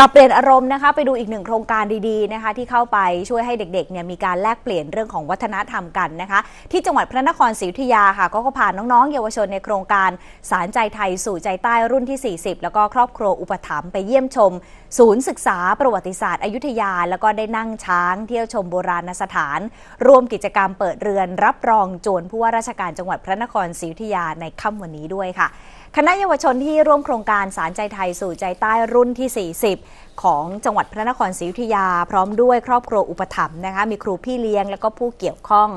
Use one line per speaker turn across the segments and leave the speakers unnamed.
รับเปลี่ยนอารมณ์นะคะไปดูอีกหนึ่งโครงการดีๆนะคะ ที่เข้าไปช่วยให้เด็กๆเนี่ยมีการแลกเปลี่ยนเรื่องของวัฒนธรรมกันนะคะ ที่จังหวัดพระนครศรีอยุธยาค่ะ ก็พาน้องๆ เยาวชนในโครงการสารใจไทยสู่ใจใต้รุ่นที่ 40 แล้วก็ครอบครัวอุปถัมภ์ไปเยี่ยมชม ศูนย์ศึกษาประวัติศาสตร์อยุธยา แล้วก็ได้นั่งช้างเที่ยวชมโบราณสถาน ร่วมกิจกรรมเปิดเรือน รับรองโจรผู้ว่าราชการจังหวัดพระนครศรีอยุธยาในค่ำวันนี้ด้วยค่ะ คณะเยาวชนที่ร่วมโครงการสารใจไทยสู่ใจใต้รุ่นที่ 40 ของจังหวัดพระนครศรีอยุธยา พร้อมด้วยครอบครัวอุปถัมภ์นะคะมีครูพี่เลี้ยงและก็ผู้เกี่ยวข้อง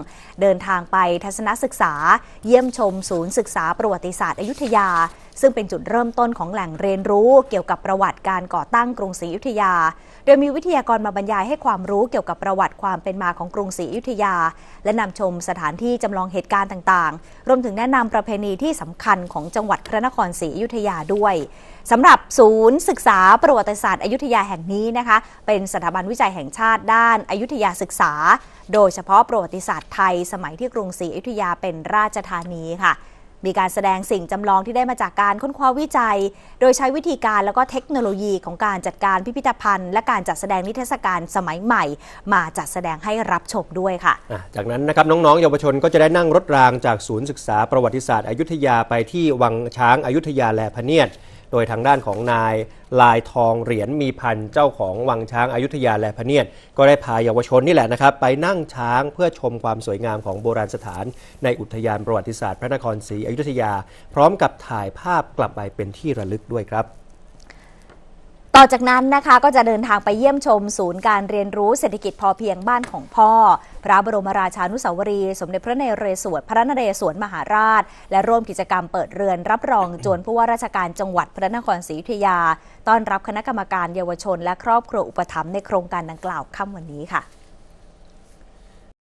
เดินทางไปทัศนศึกษา เยี่ยมชมศูนย์ศึกษาประวัติศาสตร์อยุธยา ซึ่งเป็นจุดเริ่มต้นของแหล่งเรียนรู้เกี่ยวกับประวัติการก่อตั้งกรุงศรีอยุธยา โดยมีวิทยากรมาบรรยายให้ความรู้เกี่ยวกับประวัติความเป็นมาของกรุงศรีอยุธยา และนำชมสถานที่จำลองเหตุการณ์ต่างๆ รวมถึงแนะนำประเพณีที่สำคัญของจังหวัดพระนครศรีอยุธยาด้วยสำหรับศูนย์ศึกษาประวัติศาสตร์อยุธยาแห่งนี้นะคะ เป็นสถาบันวิจัยแห่งชาติด้านอยุธยาศึกษา โดยเฉพาะประวัติศาสตร์ไทย สมัยที่กรุงศรีอยุธยาเป็นราชธานีค่ะ มีการแสดงสิ่งจำลองที่ได้มาจากการค้นคว้าวิจัย โดยใช้วิธีการแล้วก็เทคโนโลยีของการจัดการพิพิธภัณฑ์ และการจัดแสดงนิทรรศการสมัยใหม่ มาจัดแสดงให้รับชมด้วยค่ะ
อะจากนั้นนะครับน้องๆ เยาวชนก็จะได้นั่งรถรางจากศูนย์ศึกษาประวัติศาสตร์อยุธยาไปที่วังช้างอายุทยาแลพะเนียด โดยทางด้านของนายลายทองเหรียญมีพันเจ้าของวังช้างอายุทยาและพะเนียดก็ได้พาเยาวชนนี่แหละนะครับ ไปนั่งช้างเพื่อชมความสวยงามของโบราณสถาน ในอุทยานประวัติศาสตร์พระนครศรีอยุธยา พร้อมกับถ่ายภาพกลับไปเป็นที่ระลึกด้วยครับ
ต่อจากนั้นนะคะก็จะเดินทางไปเยี่ยมชมศูนย์การเรียนรู้เศรษฐกิจพอเพียงบ้านของพ่อ พระบรมราชานุสาวรี สมเด็จพระนเรศวรพระนเรศวรมหาราช และร่วมกิจกรรมเปิดเรือนรับรองจวนผู้ว่าราชการจังหวัดพระนครศรีอยุธยา ต้อนรับคณะกรรมการเยาวชน และครอบครัวอุปถัมภ์ในโครงการดังกล่าวค่ำวันนี้ค่ะ